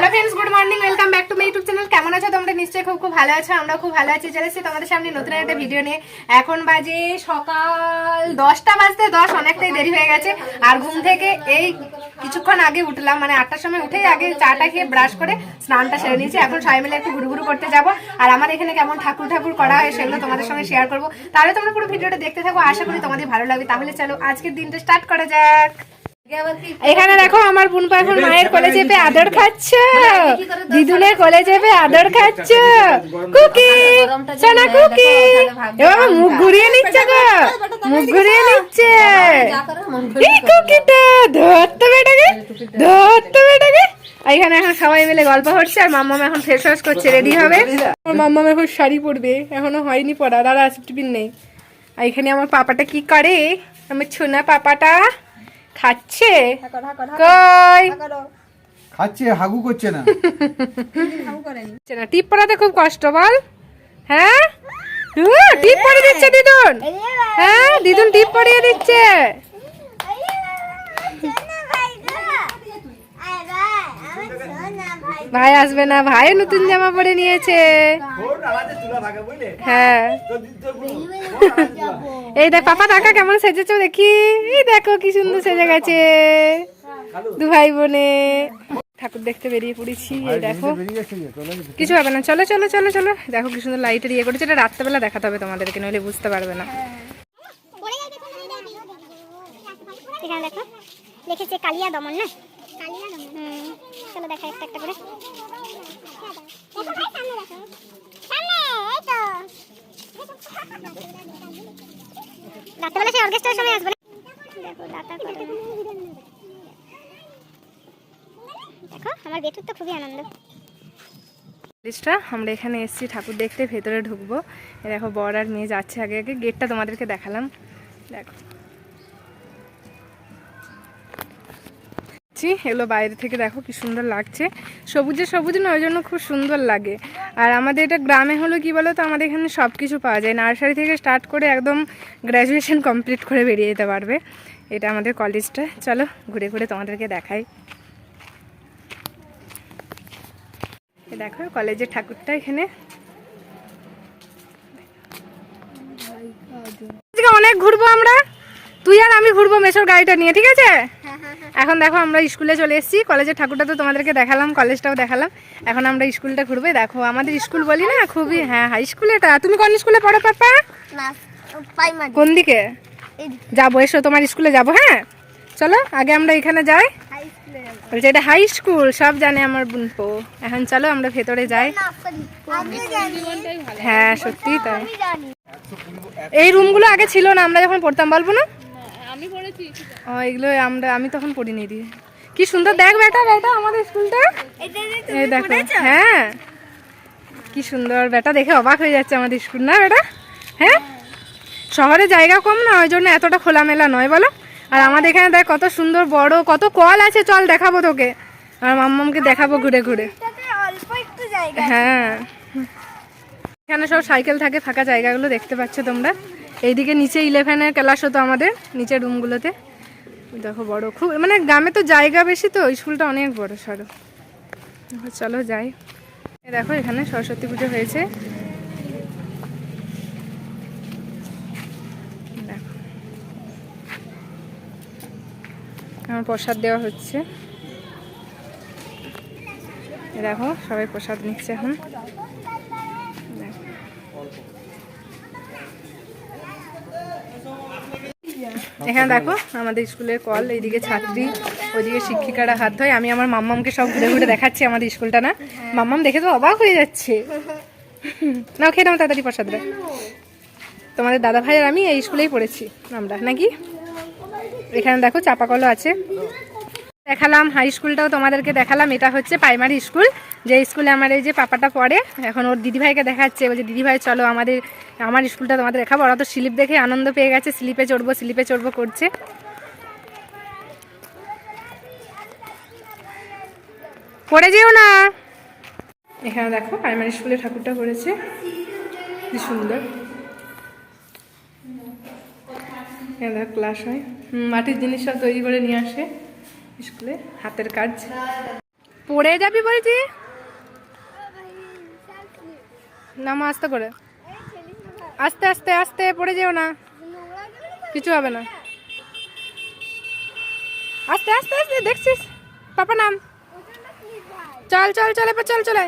Hello friends good morning welcome back to my YouTube channel কেমন আছো তোমরা? নিশ্চয়ই খুব খুব ভালো আছো আমরা খুব ভালো আছি। চলে তোমাদের সামনে নতুন একটা ভিডিও নিয়ে। এখন বাজে সকাল দশটা বাজতে দশ, অনেকটাই দেরি হয়ে গেছে। আর ঘুম থেকে এই কিছুক্ষণ আগে উঠলাম মানে আটটার সময় উঠেই আগে চাটা খেয়ে ব্রাশ করে স্নানটা সেরে নিয়েছি। এখন সবাই মিলে একটু ঘুরু করতে যাব। আর আমার এখানে কেমন ঠাকুর ঠাকুর করা হয় সেগুলো তোমাদের সঙ্গে শেয়ার করব। তাহলে তোমরা পুরো ভিডিওটা দেখতে থাকো, আশা করি তোমাদের ভালো লাগবে। তাহলে চলো, আজকের দিনটা স্টার্ট করা যাক। এখানে দেখো আমার বোনপা এখন মায়ের কোলে চেপে আদর খাচ্ছে। দিদুনের কোলে চেপে আদর খাচ্ছে। কুকি সোনা কুকি। এবার মুখ ঘুরিয়ে নিচ্ছে গো। মুখ ঘুরিয়ে নিচ্ছে। এই কুকিটা ধরতে বেটাকে ধরতে বেটাকে। এখানে এখন সবাই মিলে গল্প হচ্ছে আর মাম্মাম এখন ফেস ওয়াশ করছে রেডি হবে। আমার মাম্মাম এখন শাড়ি পরবে এখনও হয়নি পরা দাদা টিফিন নেই। আর এখানে আমার পাপাটা কি করে? আমার ছোনা পাপাটা। খাচ্ছে কই খাচ্ছে হাগু করছে না না টিপ পড়াতে খুব কষ্ট বল হ্যাঁ টিপ পরিয়ে দিচ্ছে দিদুন হ্যাঁ দিদুন টিপ পরিয়ে দিচ্ছে ভাই আসবে না ভাই নতুন জামা পরে নিয়েছে। হ্যাঁ। এই দেখ পাপা টাকা কেমন সেজেছো দেখি। এই দেখো কি সুন্দর সেজে গেছে দু ভাই বোনে। ঠাকুর দেখতে বেরিয়ে পড়েছি এই দেখো। কিছু হবে না চলো চলো চলো চলো। দেখো কি সুন্দর লাইটের ইয়ে করেছে এটা রাত্রেবেলা দেখাতে হবে তোমাদেরকে নইলে বুঝতে পারবে না। এখানে দেখো লিখেছে কালিয়া দমন না? কালিয়া দমন। হুম। চলো দেখা একটা একটা করে। সেই অর্কেস্ট্রার সময় আসবে দেখো, দাতা দেখো, আমার তো খুবই আনন্দ। আমরা এখানে এসেছি, ঠাকুর দেখতে, ভেতরে ঢুকবো। দেখো, বর আর মেয়ে যাচ্ছে আগে আগে। গেটটা তোমাদেরকে দেখালাম। দেখো। ছি, এগুলো বাইরে থেকে দেখো কি সুন্দর লাগছে। সবুজে সবুজ না ওই জন্য খুব সুন্দর লাগে। আর আমাদের এটা গ্রামে হলো কি বলো তো আমাদের এখানে সব কিছু পাওয়া যায়। নার্সারি থেকে স্টার্ট করে একদম গ্র্যাজুয়েশন কমপ্লিট করে বেরিয়ে যেতে পারবে। এটা আমাদের কলেজটা। চলো ঘুরে ঘুরে তোমাদেরকে দেখাই। দেখো কলেজের ঠাকুরটা এখানে। অনেক ঘুরবো আমরা। তুই আর আমি ঘুরবো মেশোর গাড়িটা নিয়ে ঠিক আছে? এখন দেখো আমরা স্কুলে চলে এসেছি। কলেজের ঠাকুরটা তো তোমাদেরকে দেখালাম কলেজটাও দেখালাম। এখন আমরা স্কুলটা ঘুরবে। দেখো আমাদের স্কুল বলি না খুবই হ্যাঁ হাই স্কুল এটা তুমি কোন স্কুলে পড়ো পাপা? কোন দিকে? যাব এসো তোমার স্কুলে যাব হ্যাঁ? চলো আগে আমরা এখানে যাই। বলছে এটা হাই স্কুল সব জানে আমার বোনপো। এখন চলো আমরা ভেতরে যাই। হ্যাঁ সত্যি তাই। এই রুমগুলো আগে ছিল না আমরা যখন পড়তাম বলব না? আমি পড়েছি। ও এগুলো আমরা আমি তখন পড়িনি দিয়ে। কি সুন্দর দেখ বেটা বেটা আমাদের স্কুলটা। এই দেখো হ্যাঁ। কি সুন্দর বেটা দেখে অবাক হয়ে যাচ্ছে আমাদের স্কুল না বেটা? হ্যাঁ? শহরে জায়গা কম না ওই জন্য এতটা খোলামেলা নয় বলো? আর আমাদের এখানে দেখ কত সুন্দর বড় কত কল আছে চল দেখাবো তোকে। আর মাম্মামকে দেখাবো ঘুরে ঘুরে। হ্যাঁ। এখানে সব সাইকেল থাকে ফাঁকা জায়গাগুলো দেখতে পাচ্ছ তোমরা। এইদিকে নিচে ইলেভেনের ক্লাস হতো আমাদের, নিচের রুমগুলোতে দেখো বড়, খুব মানে গ্রামে তো জায়গা বেশি তো স্কুলটা অনেক বড় সড়ো চলো যাই। দেখো, এখানে সরস্বতী পুজো হয়েছে। আমার প্রসাদ দেওয়া হচ্ছে। দেখো, সবাই প্রসাদ নিচ্ছে এখন। এখানে দেখো, আমাদের স্কুলের কল, এইদিকে ছাত্রী, ওইদিকে শিক্ষিকারা হাত ধোয়। আমি আমার মাম্মামকে সব ঘুরে ঘুরে দেখাচ্ছি আমাদের স্কুলটা, না? মাম্মাম দেখে তো অবাক হয়ে যাচ্ছে। না খেয়ে নাও তাড়াতাড়ি প্রসাদটা। তোমাদের দাদা ভাই আর আমি এই স্কুলেই পড়েছি, আমরা, নাকি? এখানে দেখো চাপা কলও আছে। দেখালাম হাই স্কুলটাও তোমাদেরকে দেখালাম। এটা হচ্ছে প্রাইমারি স্কুল যে স্কুলে আমার এই যে পাপাটা পড়ে, এখন ওর দিদিভাইকে দেখাচ্ছে, বলছে, দিদিভাই, চলো আমাদের, আমার স্কুলটা তোমাদের দেখাবো। ওরা তো স্লিপ দেখে আনন্দ পেয়ে গেছে স্লিপে চড়বো স্লিপে চড়বো করছে। পড়ে যেও না। এখানে দেখো প্রাইমারি স্কুলে ঠাকুরটা করেছে কি সুন্দর। এখানে দেখো ক্লাস হয়। মাটির জিনিস সব তৈরি করে নিয়ে আসে। স্কুলে, হাতের কাজ। পড়ে যাবি বলছি? নামা আস্তে করে। আস্তে আস্তে আস্তে, পড়ে যেও না। কিছু হবে না। আস্তে আস্তে আস্তে, দেখছিস? পাপা নাম। চল চল চল, এবার চল, চলে